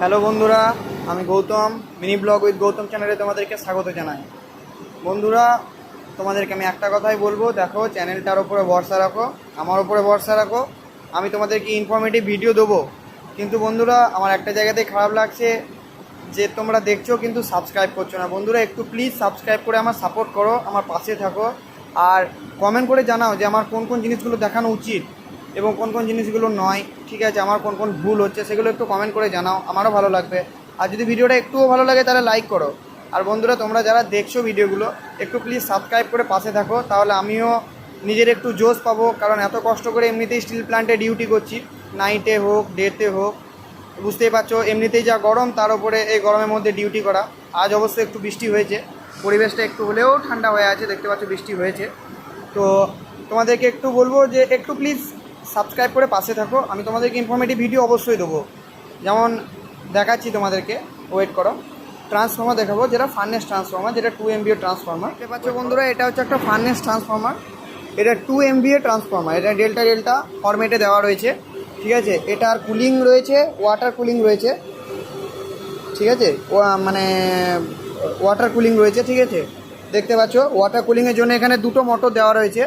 Hello বন্ধুরা, আমি Gautam, mini blog with Gautam চ্যানেলে তোমাদেরকে স্বাগত জানাই। বন্ধুরা, তোমাদেরকে আমি একটা কথাই বলব, দেখো, চ্যানেলটার ওপরে ভরসা রাখো, আমার ওপরে ভরসা রাখো, আমি তোমাদেরকে ইনফরমেটিভ ভিডিও দেবো। কিন্তু বন্ধুরা, আমার একটা জায়গাতেই খারাপ লাগছে, যে তোমরা দেখছ কিন্তু সাবস্ক্রাইব করছ না। বন্ধুরা, একটু প্লিজ সাবস্ক্রাইব করে আমার সাপোর্ট করো, আমার পাশে থাকো, আর কমেন্ট করে জানাও যে আমার কোন কোন জিনিসগুলো দেখানো উচিত। এবং কোন কোন জিনিসগুলো নয়, ঠিক আছে, আমার কোন কোন ভুল হচ্ছে, সেগুলো একটু কমেন্ট করে জানাও, আমারও ভালো লাগবে। আর যদি ভিডিওটা একটুও ভালো লাগে, তাহলে লাইক করো। আর বন্ধুরা, তোমরা যারা দেখছ ভিডিওগুলো, একটু প্লিজ সাবস্ক্রাইব করে পাশে থাকো, তাহলে আমিও নিজের একটু জোশ পাবো, কারণ এত কষ্ট করে এমনিতেই স্টিল প্ল্যান্টে ডিউটি করছি। নাইটে হোক ডেতে হোক, বুঝতেই পারছ, এমনিতেই যা গরম, তার উপরে এই গরমের মধ্যে ডিউটি করা। আজ অবশ্য একটু বৃষ্টি হয়েছে, পরিবেশটা একটু হলেও ঠান্ডা হয়ে আছে, দেখতে পাচ্ছ বৃষ্টি হয়েছে। তো তোমাদেরকে একটু বলব যে, একটু প্লিজ সাবস্ক্রাইব করে পাশে থাকো। আমি তোমাদেরকে ইনফরমেটিভ ভিডিও অবশ্যই দেবো। যেমন দেখাচ্ছি তোমাদেরকে। ওয়েট করো। ট্রান্সফর্মার দেখাবো, যেটা ফার্নেস ট্রান্সফর্মার যেটা টু এমবিএ ট্রান্সফর্মার দেখতে পাচ্ছ বন্ধুরা, এটা হচ্ছে একটা ফার্নেস ট্রান্সফর্মার এটা টু এমবিএ ট্রান্সফর্মার এটা ডেল্টা ডেল্টা ফরম্যাটে দেওয়া রয়েছে। ঠিক আছে? এটার কুলিং রয়েছে ওয়াটার কুলিং রয়েছে। ঠিক আছে? মানে ওয়াটার কুলিং রয়েছে, ঠিক আছে? দেখতে পাচ্ছ? ওয়াটার কুলিংয়ের জন্য এখানে দুটো মোটর দেওয়া রয়েছে।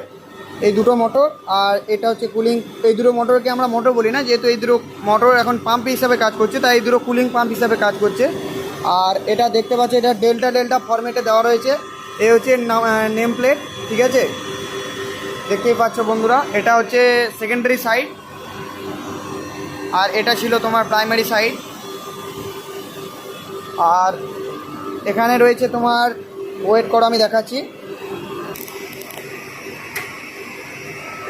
এই দুটো মোটর আর এটা হচ্ছে কুলিং এই দুটো মোটরকে আমরা মোটর বলি না, যেহেতু এই দুটো মোটর এখন পাম্প হিসাবে কাজ করছে, তাই এই দুটো কুলিং পাম্প হিসাবে কাজ করছে। আর এটা দেখতে পাচ্ছ, এটা ডেল্টা ডেল্টা ফরম্যাটে দেওয়া রয়েছে। এ হচ্ছে নেম প্লেট ঠিক আছে? দেখতেই পাচ্ছ বন্ধুরা, এটা হচ্ছে সেকেন্ডারি সাইড আর এটা ছিল তোমার প্রাইমারি সাইড আর এখানে রয়েছে তোমার ওয়েট করো আমি দেখাচ্ছি।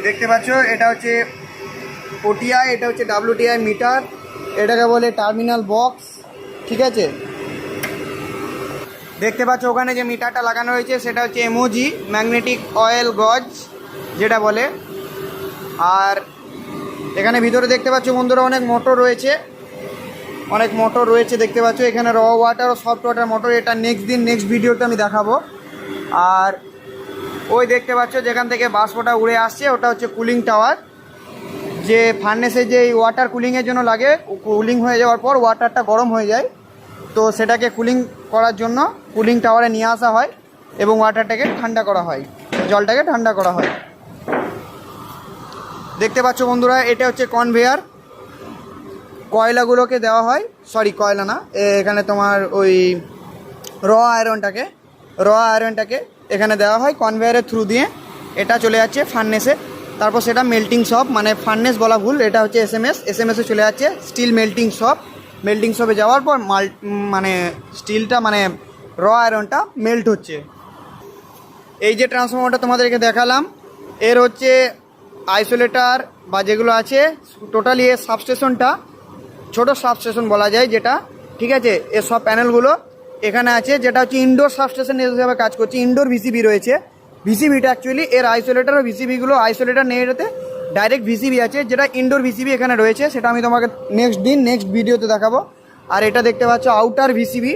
দেখতে পাচ্ছ, এটা হচ্ছে ওটিআই এটা হচ্ছে ডাব্লুটিআই মিটার এটাকে বলে টার্মিনাল বক্স ঠিক আছে? দেখতে পাচ্ছ, ওখানে যে মিটারটা লাগানো রয়েছে সেটা হচ্ছে এমওজি ম্যাগনেটিক অয়েল গজ যেটা বলে। আর এখানে ভিতরে দেখতে পাচ্ছ, বন্ধুরা, অনেক মোটর রয়েছে। অনেক মোটর রয়েছে, দেখতে পাচ্ছ, এখানে র ওয়াটার ও সফট ওয়াটার মোটর এটা নেক্সট দিন নেক্সট ভিডিওতে আমি দেখাবো। আর ওই দেখতে পাচ্ছ যেখান থেকে বাষ্পটা উড়ে আসছে, ওটা হচ্ছে কুলিং টাওয়ার যে ফার্নেসে যে ওয়াটার কুলিংয়ের জন্য লাগে কুলিং হয়ে যাওয়ার পর ওয়াটারটা গরম হয়ে যায়। তো সেটাকে কুলিং করার জন্য কুলিং টাওয়ারে নিয়ে আসা হয় এবং ওয়াটারটাকে ঠান্ডা করা হয়। জলটাকে ঠান্ডা করা হয়। দেখতে পাচ্ছ বন্ধুরা, এটা হচ্ছে কনভেয়ার কয়লাগুলোকে দেওয়া হয় সরি কয়লা না এখানে তোমার ওই র আয়রনটাকে র আয়রনটাকে এখানে দেওয়া হয় কনভেয়ারের থ্রু দিয়ে। এটা চলে যাচ্ছে ফার্নেসে তারপর সেটা মেল্টিং শপ মানে ফার্নেস বলা ভুল, এটা হচ্ছে S M S S M এসে চলে যাচ্ছে স্টিল মেল্টিং শপ মেল্টিং শপে যাওয়ার পর মাল মানে স্টিলটা মানে র আয়রনটা মেল্ট হচ্ছে। এই যে ট্রান্সফর্মারটা তোমাদেরকে দেখালাম, এর হচ্ছে আইসোলেটার বা যেগুলো আছে টোটালি এর সাবস্টেশনটা ছোট সাবস্টেশন বলা যায় যেটা, ঠিক আছে? এর সব প্যানেলগুলো এখানে আছে যেটা হচ্ছে ইনডোর সাবস্টেশন হিসেবে কাজ করছে ইনডোর ভিসিবি রয়েছে। ভিসিবিটা অ্যাকচুয়ালি এর আইসোলেটার ও ভিসিবিগুলো আইসোলেটার নেই এটাতে ডাইরেক্ট ভিসিবি আছে যেটা ইনডোর ভিসিবি এখানে রয়েছে সেটা আমি তোমাকে নেক্সট দিন নেক্সট ভিডিওতে দেখাবো। আর এটা দেখতে পাচ্ছ আউটার ভিসিবি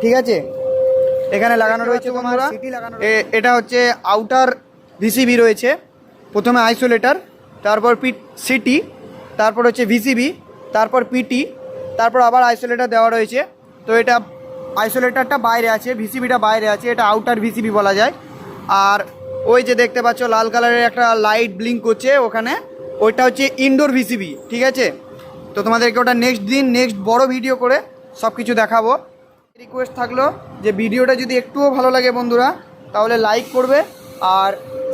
ঠিক আছে? এখানে লাগানো রয়েছে এ- এটা হচ্ছে আউটার ভিসিবি রয়েছে প্রথমে আইসোলেটার তারপর পি সিটি তারপর হচ্ছে ভিসিবি তারপর পিটি তারপর আবার আইসোলেটার দেওয়া রয়েছে। তো এটা আইসোলেটারটা বাইরে আছে, ভিসিবিটা বাইরে আছে, এটা আউটার ভিসিবি বলা যায়। আর ওই যে দেখতে পাচ্ছ, লাল কালারের একটা লাইট ব্লিঙ্ক করছে ওখানে। ওইটা হচ্ছে ইনডোর ভিসিবি, ঠিক আছে? তো তোমাদেরকে ওটা নেক্সট দিন নেক্সট বড় ভিডিও করে সব কিছু দেখাবো। রিকোয়েস্ট থাকল যে ভিডিওটা যদি একটুও ভালো লাগে বন্ধুরা, তাহলে লাইক করবে আর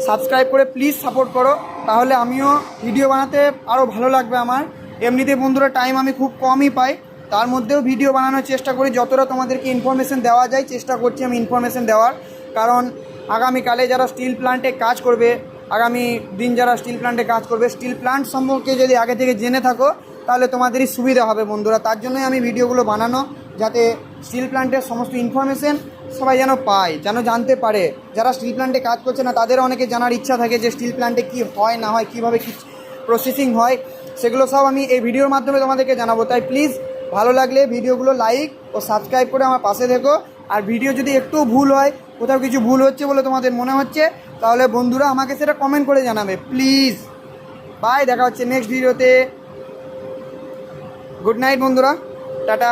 সাবস্ক্রাইব করে প্লিজ সাপোর্ট করো। তাহলে আমিও ভিডিও বানাতে আরও ভালো লাগবে আমার। এমনিতে বন্ধুরা টাইম আমি খুব কমই পাই। তার মধ্যেও ভিডিও বানানোর চেষ্টা করি। যতটা তোমাদেরকে ইনফরমেশন দেওয়া যায়, চেষ্টা করছি আমি ইনফরমেশন দেওয়ার। কারণ আগামীকালে যারা স্টিল প্ল্যান্টে কাজ করবে, আগামী দিন যারা স্টিল প্ল্যান্টে কাজ করবে স্টিল প্ল্যান্ট সম্পর্কে যদি আগে থেকে জেনে থাকো, তাহলে তোমাদেরই সুবিধা হবে বন্ধুরা। তার জন্যই আমি ভিডিওগুলো বানানো, যাতে স্টিল প্ল্যান্টের সমস্ত ইনফরমেশন সবাই যেন পায়, যেন জানতে পারে। যারা স্টিল প্ল্যান্টে কাজ করছে না, তাদের অনেকে জানার ইচ্ছা থাকে যে স্টিল প্ল্যান্টে কী হয়, না হয়, কীভাবে কী প্রসেসিং হয়, সেগুলো সব আমি এই ভিডিওর মাধ্যমে তোমাদেরকে জানাব। তাই প্লিজ ভালো লাগলে ভিডিওগুলো লাইক ও সাবস্ক্রাইব করে আমার পাশে থেকো। আর ভিডিও যদি একটু ভুল হয়, কোথাও কিছু ভুল হচ্ছে বলে তোমাদের মনে হচ্ছে, তাহলে বন্ধুরা আমাকে সেটা কমেন্ট করে জানাবে প্লিজ বাই দেখা হচ্ছে নেক্সট ভিডিওতে গুড নাইট বন্ধুরা। টাটা